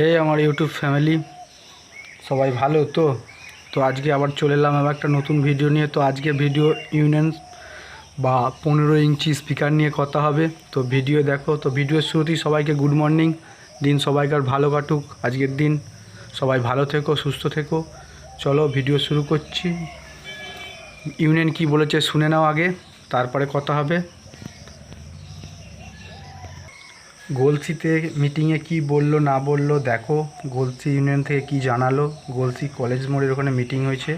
হে আমার YouTube family, সবাই ভালো তো? তো আজকে আবার চলে এলাম আবার একটা নতুন ভিডিও নিয়ে। তো আজকে ভিডিও ইউনিয়ন বা পনেরো ইঞ্চি স্পিকার নিয়ে কথা হবে। তো ভিডিও দেখো, তো ভিডিওর শুরুতেই সবাইকে গুড মর্নিং। দিন সবাইকার ভালো কাটুক। আজকের দিন সবাই ভালো থেকো, সুস্থ থেকো। চলো ভিডিও শুরু করছি। ইউনিয়ন কি বলেছে শুনে নাও আগে, তারপরে কথা হবে। গলসিতে মিটিংয়ে কি বলল, না বলল, দেখো, গলসি ইউনিয়ন থেকে কি জানালো, গলসি কলেজ মোড়ের ওখানে মিটিং হয়েছে।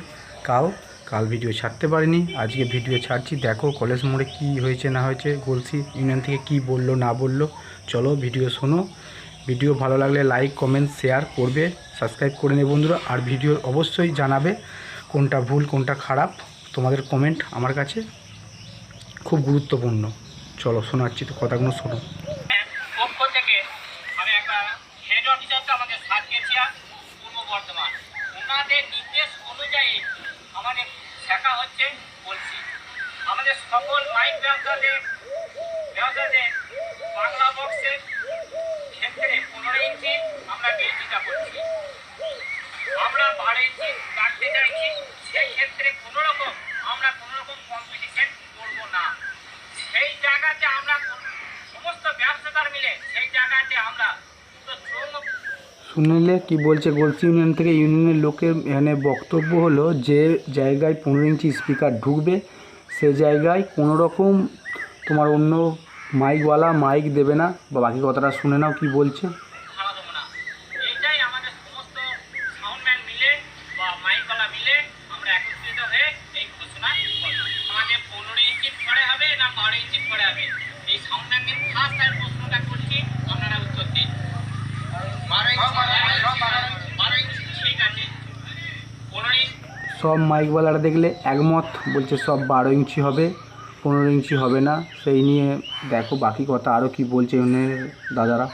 কাল কাল ভিডিও ছাড়তে পারিনি, আজকে ভিডিও ছাড়ছি, দেখো কলেজ মোড়ে কি হয়েছে, না হয়েছে, গলসি ইউনিয়ন থেকে কি বলল, না বলল, চলো ভিডিও শোনো। ভিডিও ভালো লাগলে লাইক কমেন্ট শেয়ার করবে সাবস্ক্রাইব করে নেবে বন্ধুরা, আর ভিডিও অবশ্যই জানাবে কোনটা ভুল, কোনটা খারাপ, তোমাদের কমেন্ট আমার কাছে খুব গুরুত্বপূর্ণ। চলো শোনাচ্ছি, তো কথাগুলো শোনো। আমি একটা হেড অফিসারকে আমাদের সার্কেচিয়া পূর্ব বর্ধমান। ওনাদের নির্দেশ অনুযায়ী আমাদের শেখা হচ্ছে বলছি। আমাদের সকল মাইক ব্যবসাদের ব্যবসাদের বাংলা বক্সের ক্ষেত্রে পনেরো ইঞ্চি আমরা বিরোধিতা করছি। আমরা বারো ইঞ্চি কাটতে চাইছি, সেই ক্ষেত্রে কোনো রকম আমরা কোনো রকম কম্পিটিশন করব না। সেই জায়গাতে আমরা কোন- সমস্ত ব্যবসাদার মিলে সেই জায়গাতে আমরা পুরো শ্রম শুনলে কি বলছে গোলসি ইউনিয়ন থেকে ইউনিয়নের লোকের এখানে বক্তব্য হলো যে জায়গায় পনেরো ইঞ্চি স্পিকার ঢুকবে, সে জায়গায় কোনো রকম তোমার অন্য মাইকওয়ালা মাইক দেবে না, বা বাকি কথাটা শুনে নাও কি বলছে ভাড়া দেবো না এইটাই আমাদের সমস্ত সাউন্ডম্যান মিলে বা মাইকওয়ালা মিলে আমরা একত্রিত হয়ে এই ঘোষণা করলাম। আমাদের পনেরো ইঞ্চি পরে হবে না বারো ইঞ্চি পরে হবে এই সাউন্ডম্যানকে ফার্স্ট টাইম প্রশ্নটা করছি আপনারা উত্তর দিন বারো ইঞ্চি বারো ইঞ্চি ঠিক আছে পনেরো ইঞ্চি সব মাইকওয়ালারা দেখলে একমত, বলছে সব বারো ইঞ্চি হবে, পনেরো ইঞ্চি হবে না, সেই নিয়ে দেখো বাকি কথা আরও কি বলছে ইউনিয়নের দাদারা।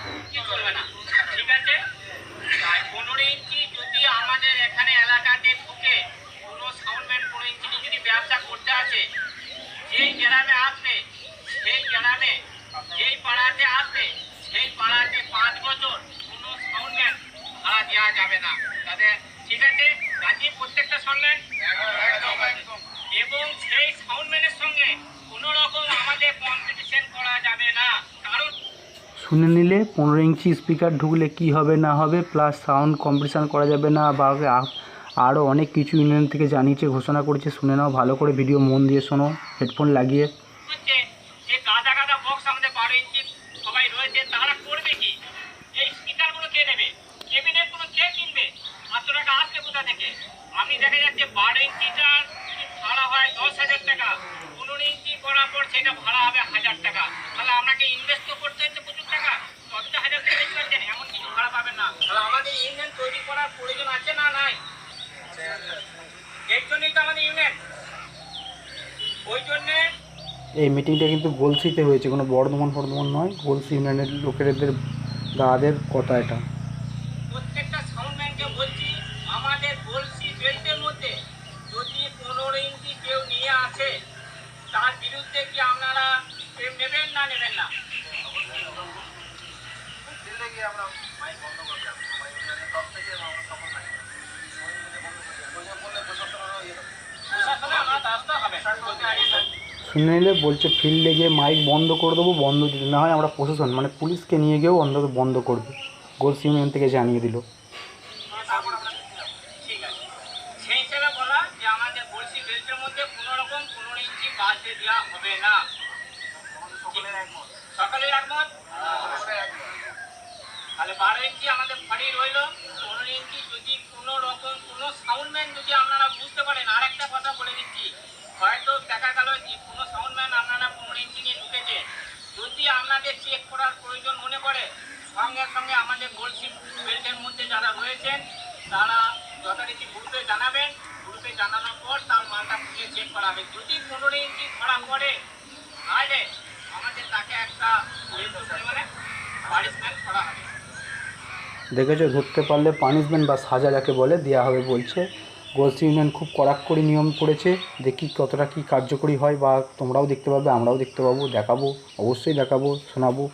ঠিক আছে? প্রত্যেকটা সাউন্ডম্যান এবং সেই সাউন্ডম্যানের সঙ্গে কোনো রকম আমাদের কম্পিটিশন করা যাবে না। কারণ শুনে নিলে পনেরো ইঞ্চি স্পিকার ঢুকলে কি হবে না হবে প্লাস সাউন্ড কম্পিটিশান করা যাবে না বা আরও অনেক কিছু ইউনিয়ন থেকে জানিয়েছে ঘোষণা করেছে। শুনে নাও ভালো করে ভিডিও মন দিয়ে শোনো হেডফোন লাগিয়ে হচ্ছে যে গাদা গাদা বক্স আমাদের বারো ইঞ্চি সবাই রয়েছে তারা করবে কি এই স্পিকারগুলো কে নেবে কেবিনেটগুলো কে কিনবে পাঁচশো কোথা থেকে। আমি দেখা যাচ্ছে বারো ইঞ্চিটার ভাড়া হয় দশ হাজার টাকা। পনেরো ইঞ্চি করার পর সেটা ভাড়া হবে হাজার টাকা। তাহলে আপনাকে ইনভেস্ট তো করতে হচ্ছে প্রচুর টাকা। তবে তো হাজার টাকা বেশি পাচ্ছেন, এমন কিছু ভাড়া পাবেন না। তাহলে আমাদের ইউনিয়ন তৈরি করার প্রয়োজন আছে না নাই? এর জন্যই তো আমাদের ইউনিয়ন। ওই জন্যে এই মিটিংটা কিন্তু গোলসিতে হয়েছে, কোনো বর্ধমান বর্ধমান নয়, গোলসি ইউনিয়নের লোকেদের, দাদাদের কথা এটা প্রত্যেকটা সাউন্ডম্যানকে বলছি আমাদের গলসি বেল্টের মধ্যে। যদি পনেরো ইঞ্চি কেউ নিয়ে আসে, তার বিরুদ্ধে কি আপনারা নেবেন না নেবেন না? শুনে নিলে বলছে ফিল্ডে গিয়ে মাইক বন্ধ করে দেবো, বন্ধ যদি না হয় আমরা প্রশাসন মানে পুলিশকে নিয়ে গিয়েও অন্তত বন্ধ করবে। গোলসি ইউনিয়ন থেকে জানিয়ে দিল ঠিক আছে সেই হিসেবে বলা যে আমাদের বলছি বেল্টের মধ্যে কোনো রকম পনেরো ইঞ্চি বাজে দেওয়া হবে না। সকালের একমত? তাহলে বারো ইঞ্চি আমাদের ফাড়ি রইল। পনেরো ইঞ্চি যদি কোনো রকম কোনো সাউন্ডম্যান যদি আপনারা বুঝতে পারেন আর একটা কথা বলে দিচ্ছি। হয়তো দেখা গেল যে কোনো সাউন্ডম্যান আপনারা পনেরো ইঞ্চি নিয়ে ঢুকেছে। যদি আপনাদের চেক করার প্রয়োজন মনে করে, সঙ্গে সঙ্গে আমাদের গোলসি বেল্টের মধ্যে যারা রয়েছেন, তারা যথারীতি গ্রুপে জানাবেন। গ্রুপে জানানোর পর খুঁজে চেক করা হবে। যদি পনেরো ইঞ্চি ধরা পড়ে তাহলে আমাদের তাকে একটা পরিমাণে পানিশমেন্ট করা হবে। দেখেছ ধরতে পারলে পানিশমেন্ট বা সাজা যাকে বলে দেওয়া হবে বলছে। গোলসি ইউনিয়ন খুব কড়াকড়ি নিয়ম করেছে দেখি কতটা কি কার্যকরী হয় বা তোমরাও দেখতে পাবে আমরাও দেখতে পাবো দেখাবো অবশ্যই দেখাবো শোনাবো।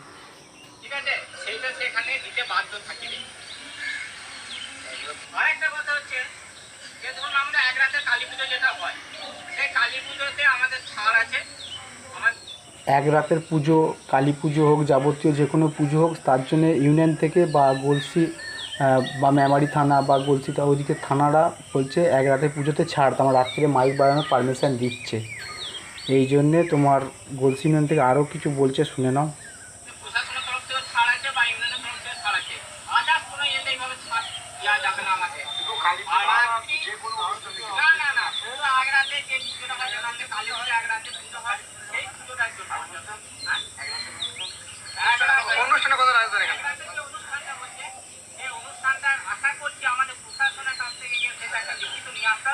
ঠিক আছে সেইটা সেখানে দিতে বাধ্য থাকবে আরেকটা কথা হচ্ছে যে ধরুন আমরা এক রাতে কালী পুজো যেটা হয়, সেই কালী পুজোতে আমাদের ছাড় আছে। এক রাতের পুজো, কালী পুজো হোক, যাবতীয় যে কোনো পুজো হোক, তার জন্য ইউনিয়ন থেকে বা গলসি বা মেমারি থানা বা গলসি তা ওইদিকে থানারা বলছে এক রাতের পুজোতে ছাড়। তোমার রাত্রে মাইক বাড়ানোর পারমিশন দিচ্ছে। এই জন্যে তোমার গলসি ইউনিয়ন থেকে আরও কিছু বলছে, শুনে নাও প্রশাসনের তরফ থেকে ছাড় আছে বা ইউনিয়নের তরফ থেকে ছাড় আছে আদার্স কোনো ইয়েতে এইভাবে ছাড় দেওয়া যাবে না আমাকে আর রাত্রি- না না না শুধু আগ রাতে যে পুজোটা হয় যেখানে কালী পুজো এক রাতে পুজো হয় সেই পুজোটার জন্য হ্যাঁ? এক রাতে- অনুষ্ঠানের কথা রাখবেন এক রাতে যে অনুষ্ঠানটা হচ্ছে, এই অনুষ্ঠানটা আশা করছি আমাদের প্রশাসনের কাছ থেকে গিয়ে সেটা একটা লিখিত নিয়ে আসা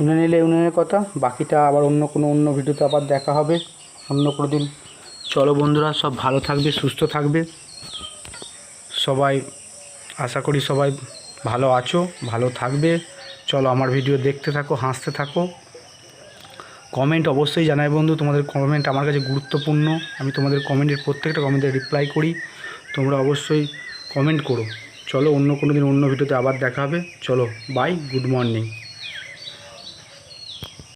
শুনে নিলে ইউনিয়নের কথা। বাকিটা আবার অন্য কোনো অন্য ভিডিওতে আবার দেখা হবে। অন্য কোনো দিন। চলো বন্ধুরা, সব ভালো থাকবে, সুস্থ থাকবে। সবাই, আশা করি সবাই ভালো আছো, ভালো থাকবে। চলো আমার ভিডিও দেখতে থাকো, হাসতে থাকো। কমেন্ট অবশ্যই জানাই বন্ধু, তোমাদের কমেন্ট আমার কাছে গুরুত্বপূর্ণ। আমি তোমাদের কমেন্টের প্রত্যেকটা কমেন্টে রিপ্লাই করি। তোমরা অবশ্যই কমেন্ট করো। চলো অন্য কোনো দিন অন্য ভিডিওতে আবার দেখা হবে। চলো বাই গুড মর্নিং